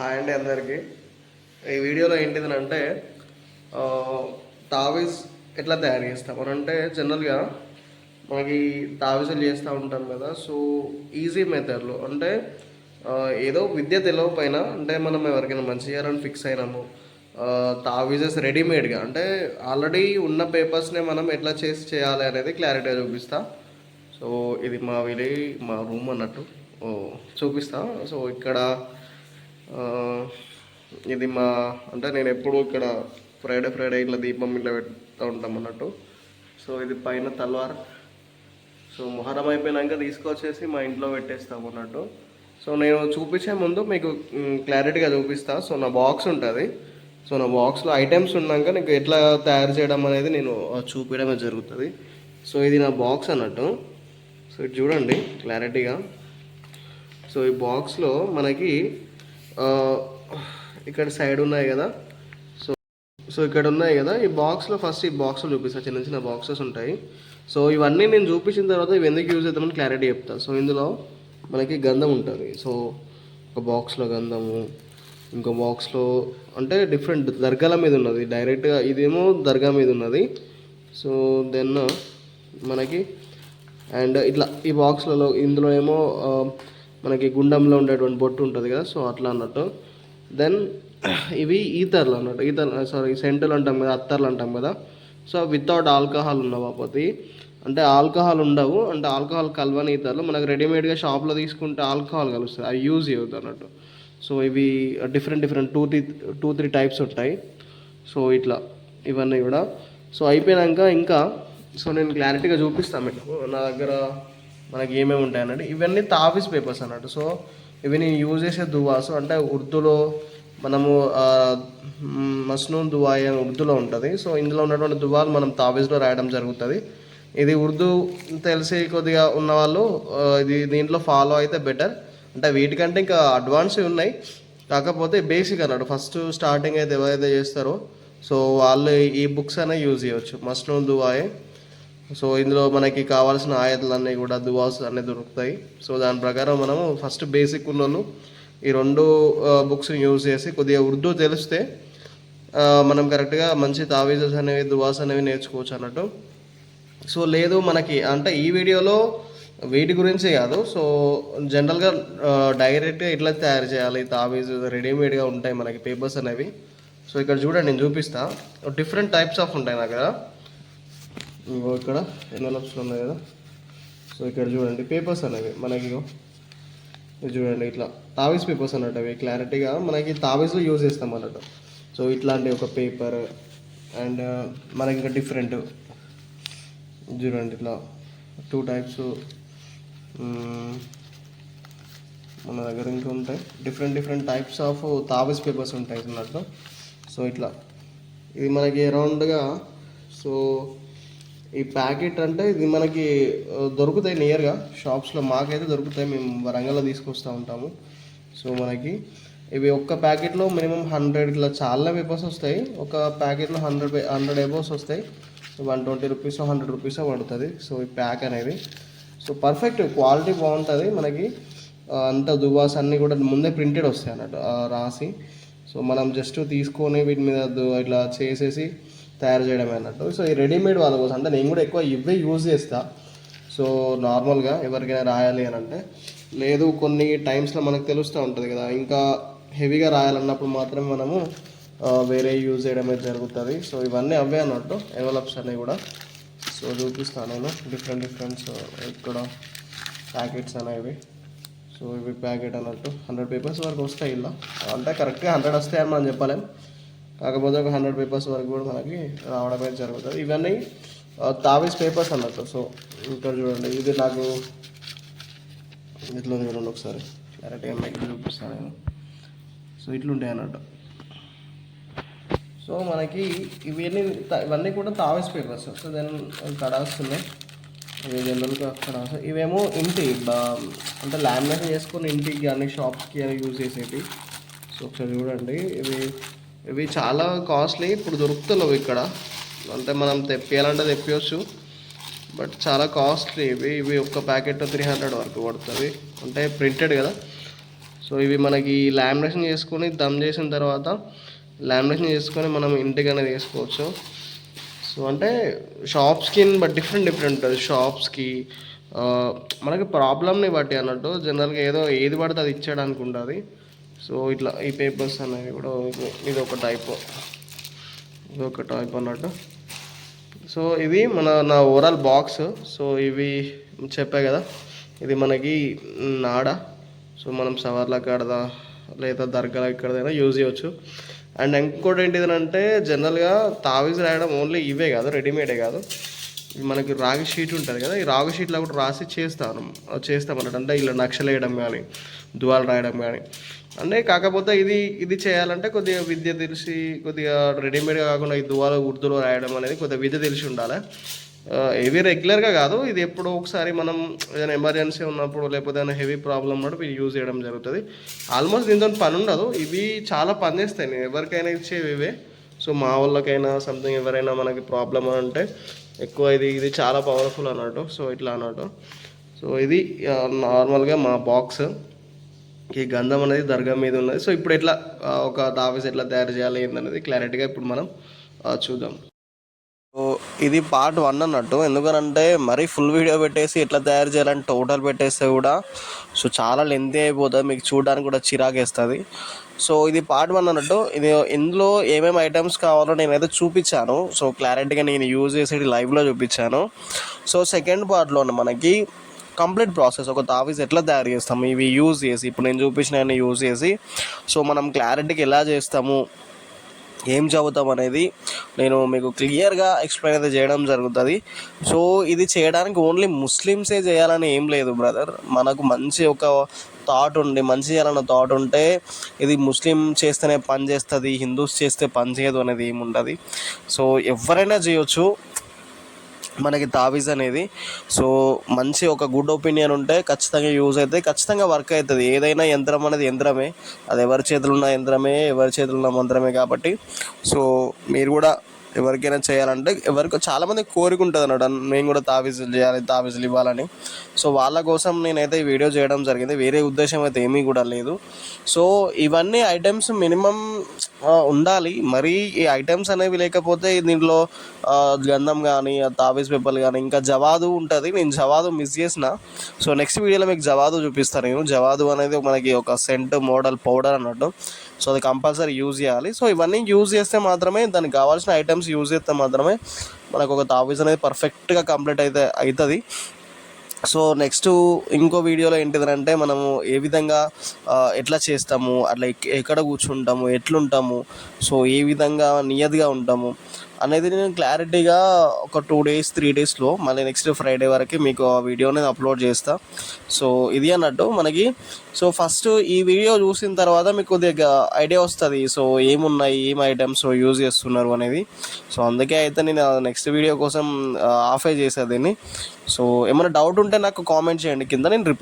Hi అండి అందరికీ. ఈ వీడియోలో ఏంటిదని అంటే తావీస్ ఎట్లా తయారు చేస్తాం అని అంటే జనరల్గా మనకి తావీసులు చేస్తూ ఉంటాం కదా సో ఈజీ మెథడ్లో అంటే ఏదో విద్య తెలియకపోయినా అంటే మనం ఎవరికైనా మంచి చేయాలని ఫిక్స్ అయినాము. తావీజెస్ రెడీమేడ్గా అంటే ఆల్రెడీ ఉన్న పేపర్స్నే మనం ఎట్లా చేసి చేయాలి అనేది క్లారిటీ చూపిస్తా. సో ఇది మా విలేజ్ మా రూమ్ అన్నట్టు. చూపిస్తా. సో ఇక్కడ ఇది మా అంటే నేను ఎప్పుడు ఇక్కడ ఫ్రైడే ఫ్రైడే ఇట్లా దీపం ఇట్లా పెడతా ఉంటాం అన్నట్టు. సో ఇది పైన తల్వార్. సో మొహరం అయిపోయినాక తీసుకొచ్చేసి మా ఇంట్లో పెట్టేస్తాం అన్నట్టు. సో నేను చూపించే ముందు మీకు క్లారిటీగా చూపిస్తా. సో నా బాక్స్ ఉంటుంది. సో నా బాక్స్లో ఐటమ్స్ ఉన్నాక నీకు ఎట్లా తయారు చేయడం అనేది నేను చూపించడమే జరుగుతుంది. సో ఇది నా బాక్స్ అన్నట్టు. సో ఇది చూడండి క్లారిటీగా సో ఈ బాక్స్లో మనకి ఇక్కడ సైడ్ ఉన్నాయి కదా. సో సో ఇక్కడ ఉన్నాయి కదా. ఈ బాక్స్లో ఫస్ట్ ఈ బాక్స్లో చూపిస్తాను చిన్న చిన్న బాక్సెస్ ఉంటాయి. సో ఇవన్నీ నేను చూపించిన తర్వాత ఇవి ఎందుకు యూజ్ అవుతామని క్లారిటీ చెప్తా. సో ఇందులో మనకి గంధం ఉంటుంది. సో ఒక బాక్స్లో గంధము ఇంకో బాక్స్లో అంటే డిఫరెంట్ దర్గాల మీద ఉన్నది. డైరెక్ట్గా ఇదేమో దర్గా మీద ఉన్నది. సో దెన్ మనకి అండ్ ఇట్లా ఈ బాక్స్లలో ఇందులో ఏమో మనకి గుండంలో ఉండేటువంటి బొట్టు ఉంటుంది కదా సో అట్లా అన్నట్టు. దెన్ ఇవి ఈతర్లు అన్నట్టు. ఈతర్ సారీ సెంటర్లు అంటాం కదా అత్తర్లు అంటాం కదా. సో వితౌట్ ఆల్కహాల్ ఉన్న బాపతి అంటే ఆల్కహాల్ ఉండవు. అంటే ఆల్కహాల్ కలవని ఈతర్లు. మనకు రెడీమేడ్గా షాప్లో తీసుకుంటే ఆల్కహాల్ కలుస్తుంది. అవి యూజ్ చేయవద్దు అన్నట్టు. సో ఇవి different different two three two three types ఉంటాయి. సో ఇట్లా. ఇవన్నీ కూడా. సో అయిపోయినాక ఇంకా సో నేను క్లారిటీగా చూపిస్తాను మీకు. నా దగ్గర మనకి ఏమేమి ఉంటాయి అన్నట్టు ఇవన్నీ తాఫీస్ పేపర్స్ అన్నట్టు. సో ఇవి నేను యూజ్ చేసే దువాసు అంటే ఉర్దూలో మనము మస్నూన్ దువాయి అని ఉర్దూలో ఉంటుంది. సో ఇందులో ఉన్నటువంటి దువాలు మనం తావీజ్లో రాయడం జరుగుతుంది. ఇది ఉర్దూ తెలిసి కొద్దిగా ఉన్నవాళ్ళు ఇది దీంట్లో ఫాలో అయితే బెటర్. అంటే వీటికంటే ఇంకా అడ్వాన్స్ ఉన్నాయి. కాకపోతే బేసిక్ అన్నాడు ఫస్ట్ స్టార్టింగ్ అయితే ఎవరైతే చేస్తారో సో వాళ్ళు ఈ బుక్స్ అనే యూజ్ చేయవచ్చు మస్నూన్ దువాయే. సో ఇందులో మనకి కావాల్సిన ఆయతలన్నీ కూడా దువాస్ అన్నీ దొరుకుతాయి. సో దాని ప్రకారం మనము ఫస్ట్ బేసిక్ ఉన్నోళ్ళు ఈ రెండు బుక్స్ని యూజ్ చేసి కొద్దిగా ఉర్దూ తెలిస్తే మనం కరెక్ట్గా మంచి తావీజస్ అనేవి దువాస్ అనేవి నేర్చుకోవచ్చు అన్నట్టు. సో లేదు మనకి అంటే ఈ వీడియోలో వీటి గురించి కాదు. సో జనరల్గా డైరెక్ట్గా ఇట్లా తయారు చేయాలి. తావీజ్ రెడీమేడ్గా ఉంటాయి మనకి పేపర్స్ అనేవి. సో ఇక్కడ చూడండి నేను చూపిస్తా. డిఫరెంట్ టైప్స్ ఆఫ్ ఉంటాయి నా దగ్గర. ఇక్కడ ఎన్వలప్స్లో ఉన్నాయి కదా. సో ఇక్కడ చూడండి పేపర్స్ అనేవి మనకి చూడండి ఇట్లా తావీస్ పేపర్స్ అన్నట్టు అవి క్లారిటీగా మనకి తావీస్లో యూజ్ చేస్తాం అన్నట్టు. సో ఇట్లాంటి ఒక పేపర్ అండ్ uh, మనకి ఇంకా డిఫరెంట్ చూడండి ఇట్లా టూ టైప్స్ మన దగ్గర ఇంకా ఉంటాయి. డిఫరెంట్ డిఫరెంట్ టైప్స్ ఆఫ్ తావీస్ పేపర్స్ ఉంటాయి అన్నట్టు. సో ఇట్లా. ఇది మనకి అరౌండ్గా సో ఈ ప్యాకెట్ అంటే ఇది మనకి దొరుకుతాయి నియర్గా షాప్స్లో మాకైతే దొరుకుతాయి. మేము వరంగల్లో తీసుకొస్తూ ఉంటాము. సో మనకి ఇవి ఒక్క ప్యాకెట్లో మినిమం హండ్రెడ్ ఇట్లా చాలా పేపర్స్ వస్తాయి. ఒక ప్యాకెట్లో హండ్రెడ్ హండ్రెడ్ ఎబోస్ వస్తాయి. One twenty rupees hundred rupees పడుతుంది. సో ఈ ప్యాక్ అనేది. సో పర్ఫెక్ట్ క్వాలిటీ బాగుంటుంది మనకి. అంత దువాస్ అన్నీ కూడా ముందే ప్రింటెడ్ వస్తాయి అన్నట్టు రాసి. సో మనం జస్ట్ తీసుకొని వీటి మీద ఇట్లా చేసేసి తయారు చేయడమే అన్నట్టు సో ఈ రెడీమేడ్ వాళ్ళ కోసం అంటే నేను కూడా ఎక్కువ ఇవే యూజ్ చేస్తా. సో నార్మల్గా ఎవరికైనా రాయాలి అని అంటే లేదు కొన్ని టైమ్స్లో మనకు తెలుస్తూ ఉంటుంది కదా ఇంకా హెవీగా రాయాలన్నప్పుడు మాత్రం మనము వేరే యూజ్ చేయడమే జరుగుతుంది. సో ఇవన్నీ అవే అన్నట్టు ఎన్వలప్స్ అనేవి కూడా. సో చూపిస్తాను నేను డిఫరెంట్ డిఫరెంట్ ఇక్కడ ప్యాకెట్స్ అనేవి. సో ఇవి ప్యాకెట్ అన్నట్టు హండ్రెడ్ పేపర్స్ వరకు వస్తాయి ఇలా. అంటే కరెక్ట్గా హండ్రెడ్ వస్తాయని మనం చెప్పలేం. కాకపోతే ఒక హండ్రెడ్ పేపర్స్ వరకు కూడా మనకి రావడమే జరుగుతుంది. ఇవన్నీ ఆ, తావీస్ పేపర్స్ అన్నట్టు సో ఇక్కడ చూడండి ఇది నాకు ఇట్లా చూడండి ఒకసారి. క్లారిటీగా మీకు చూపిస్తాను నేను. సో ఇట్లుంటాయి అన్నట్టు. సో మనకి ఇవన్నీ ఇవన్నీ కూడా తావేస్ పేపర్స్ సో దెన్ కడాస్ ఉన్నాయి ఇవి జనరల్గా కడాస్ ఇవేమో ఇంటి అంటే లామినేట్ చేసుకొని ఇంటికి కానీ షాప్స్కి అని యూజ్ చేసేవి సో ఒకసారి చూడండి ఇవి ఇవి చాలా కాస్ట్లీ ఇప్పుడు దొరుకుతలేవు ఇక్కడ. అంటే మనం తెప్పియాలంటే తెప్పియచ్చు. బట్ చాలా కాస్ట్లీ ఇవి. ఇవి ఒక్క ప్యాకెట్ త్రీ హండ్రెడ్ వరకు పడుతుంది. అంటే ప్రింటెడ్ కదా. సో ఇవి మనకి లామినేషన్ చేసుకొని దమ్ చేసిన తర్వాత లామినేషన్ చేసుకొని మనం ఇంటికి అనేది వేసుకోవచ్చు సో అంటే షాప్స్కి బట్ డిఫరెంట్ డిఫరెంట్. ఉంటుంది షాప్స్కి మనకి ప్రాబ్లమ్ని బట్టి అన్నట్టు జనరల్గా ఏదో ఏది పడితే అది ఇచ్చేయడానికి ఉంటుంది సో ఇట్లా ఈ పేపర్స్ అనేవి కూడా ఇది- ఒక టైప్ ఇది ఒక టైప్ అన్నట్టు. సో ఇది మన నా ఓవరాల్ బాక్స్ సో ఇవి చెప్పా కదా ఇది మనకి నాడ. సో మనం సవర్ల కాడదా లేదా దర్గాల ఎక్కడదైనా యూజ్ చేయవచ్చు అండ్ ఇంకోటి ఏంటిదంటే జనరల్గా తావీజ్ రాయడం ఓన్లీ ఇవే కాదు రెడీమేడే కాదు. మనకి రాగి షీట్ ఉంటుంది కదా ఈ రాగి షీట్లో కూడా రాసి చేస్తాను చేస్తాం అన్నట్టు అంటే ఇలా నక్షలు వేయడం కానీ దువాలు రాయడం కానీ అంటే కాకపోతే ఇది ఇది చేయాలంటే కొద్దిగా విద్య తెలిసి కొద్దిగా రెడీమేడ్ కాకుండా ఈ దువాలు ఉర్దూలో రాయడం అనేది కొద్దిగా విద్య తెలిసి ఉండాలి. ఇవి రెగ్యులర్గా కాదు ఇది ఎప్పుడో ఒకసారి మనం ఏదైనా ఎమర్జెన్సీ ఉన్నప్పుడు లేకపోతే ఏదైనా హెవీ ప్రాబ్లం ఉన్నప్పుడు ఇవి యూజ్ చేయడం జరుగుతుంది. ఆల్మోస్ట్ దీంతో పని ఉండదు ఇవి చాలా పని చేస్తాయి. నేను ఎవరికైనా ఇచ్చేవి ఇవే. సో మా వాళ్ళకైనా సంథింగ్ ఎవరైనా మనకి ప్రాబ్లం అని అంటే ఎక్కువ ఇది ఇది చాలా పవర్ఫుల్ అన్నట్టు. సో ఇట్లా అన్నట్టు. సో ఇది నార్మల్గా మా బాక్స్ ఈ గంధం అనేది దర్గా మీద ఉన్నది. సో ఇప్పుడు ఎట్లా ఒక తావేస్ ఎట్లా తయారు చేయాలి ఏందనేది క్లారిటీగా ఇప్పుడు మనం చూద్దాం. సో ఇది పార్ట్ వన్ అన్నట్టు. ఎందుకనంటే మరీ ఫుల్ వీడియో పెట్టేసి ఎట్లా తయారు చేయాలని టోటల్ పెట్టేస్తే కూడా సో చాలా లెంతీ అయిపోతుంది. మీకు చూడడానికి కూడా చిరాకేస్తుంది సో ఇది పార్ట్ వన్ అన్నట్టు. ఇది ఇందులో ఏమేమి ఐటమ్స్ కావాలో నేనైతే చూపించాను. సో క్లారిటీగా నేను యూజ్ చేసేది లైవ్లో చూపించాను. సో సెకండ్ పార్ట్లో మనకి కంప్లీట్ ప్రాసెస్. ఒక తావీస్ ఎట్లా తయారు చేస్తాము? ఇవి యూజ్ చేసి ఇప్పుడు నేను చూపించిన యూజ్ చేసి సో మనం క్లారిటీకి ఎలా చేస్తాము? ఏం చదువుతాం అనేది నేను మీకు క్లియర్గా ఎక్స్ప్లెయిన్ అయితే చేయడం జరుగుతుంది. సో ఇది చేయడానికి ఓన్లీ ముస్లిమ్సే చేయాలని ఏం లేదు బ్రదర్. మనకు మంచి ఒక థాట్ ఉండి మంచి చేయాలన్న థాట్ ఉంటే ఇది ముస్లిం చేస్తేనే పని చేస్తుంది హిందూస్ చేస్తే పని చేయదు అనేది ఏముండదు. సో ఎవరైనా చేయొచ్చు. మనకి తావీజ్ అనేది. సో మంచి ఒక గుడ్ ఒపీనియన్ ఉంటే ఖచ్చితంగా యూజ్ అయితే ఖచ్చితంగా వర్క్ అవుతుంది. ఏదైనా యంత్రం అనేది యంత్రమే. అది ఎవరి చేతులు ఉన్న యంత్రమే ఎవరి చేతులు ఉన్న మంత్రమే కాబట్టి. సో మీరు కూడా ఎవరికైనా చేయాలంటే ఎవరికి చాలామంది కోరిక ఉంటుంది అన్నమాట. నేను కూడా తావీజులు చేయాలి తావీజులు ఇవ్వాలని. సో వాళ్ళ కోసం నేనైతే ఈ వీడియో చేయడం జరిగింది. వేరే ఉద్దేశం అయితే ఏమీ కూడా లేదు. సో ఇవన్నీ ఐటమ్స్ మినిమం ఉండాలి. మరి ఈ ఐటమ్స్ అనేవి లేకపోతే దీంట్లో గంధం కానీ తావీజ్ పేపర్లు కానీ ఇంకా జవాదు ఉంటుంది. నేను జవాదు మిస్ చేసిన. సో నెక్స్ట్ వీడియోలో మీకు జవాదు చూపిస్తాను నేను. జవాదు అనేది మనకి ఒక సెంట్ మోడల్ పౌడర్ అన్నట్టు. సో అది కంపల్సరీ యూజ్ చేయాలి. సో ఇవన్నీ యూజ్ చేస్తే మాత్రమే దానికి కావాల్సిన ఐటమ్స్ యూజ్ చేస్తే మాత్రమే మనకు ఒక తావీజ్ అనేది పర్ఫెక్ట్గా కంప్లీట్ అయితే అవుతుంది సో నెక్స్ట్ ఇంకో వీడియోలో ఏంటిదంటే మనము ఏ విధంగా ఎట్లా చేస్తాము అట్లా ఎక్- ఎక్కడ కూర్చుంటాము ఎట్లుంటాము సో ఏ విధంగా నియతిగా ఉంటాము. అనేది నేను క్లారిటీగా ఒక టూ డేస్ త్రీ డేస్లో మళ్ళీ నెక్స్ట్ ఫ్రైడే వరకు మీకు ఆ వీడియో అనేది అప్లోడ్ చేస్తా. సో ఇది అన్నట్టు మనకి. సో ఫస్ట్ ఈ వీడియో చూసిన తర్వాత మీకు కొద్దిగా ఐడియా వస్తుంది. సో ఏమున్నాయి ఏం ఐటమ్స్ యూజ్ చేస్తున్నారు అనేది. సో అందుకే అయితే నేను నెక్స్ట్ వీడియో కోసం ఆఫే చేసా దీన్ని. సో ఏమైనా డౌట్ ఉంటే నాకు కామెంట్ చేయండి. కింద నేను రిప్లై